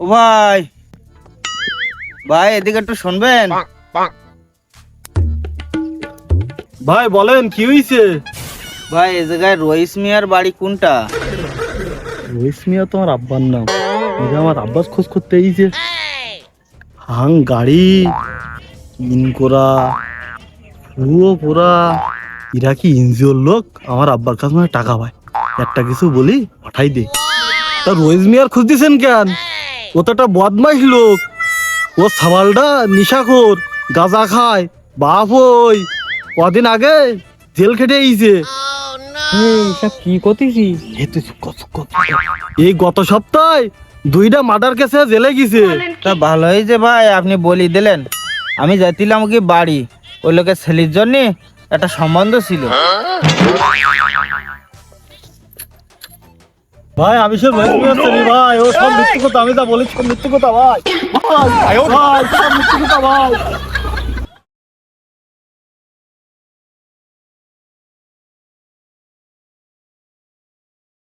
ও ভাই। ভাই এদিকে একটু শুনবেন? ভাই বলেন কি হয়েছে ভাই এ জায়গায় রইস মিয়ার বাড়ি কোনটা? রইস মিয়া তো আমার আব্বার নাম। এটা আমার আব্বাস খোঁজ করতে এইছে হাং গাড়ি ইন করা পুরো। পোড়া এরা কি এনজিওর লোক? আমার আব্বার কাছে মানে টাকা পায়। একটা কিছু বলি পাঠাই দে। তা রইস মিয়ার খোঁজ দিছেন কেন? ও তো একটা বদমাইশ লোক। ও সাবালটা নিশাখোর গাঁজা খায় বাপ ওই। কদিন আগে জেল খেটে এইছে সব কি করতেছি। এই গত সপ্তাহে দুইটা মার্ডার কেসে জেলে গেছে। তা ভালোই যে ভাই আপনি বলি দিলেন। আমি যাইতিলাম কি বাড়ি? ওই লোকের ছেলের জন্য? একটা সম্বন্ধ ছিল। ভাই আমি সব মিয়ার ভাই। ও সব মৃত্যু কথা আমি তা বলেছি সব মিথ্যে কথা ভাই। ভাই ভাই, সব মিথ্যে কথা ভাই।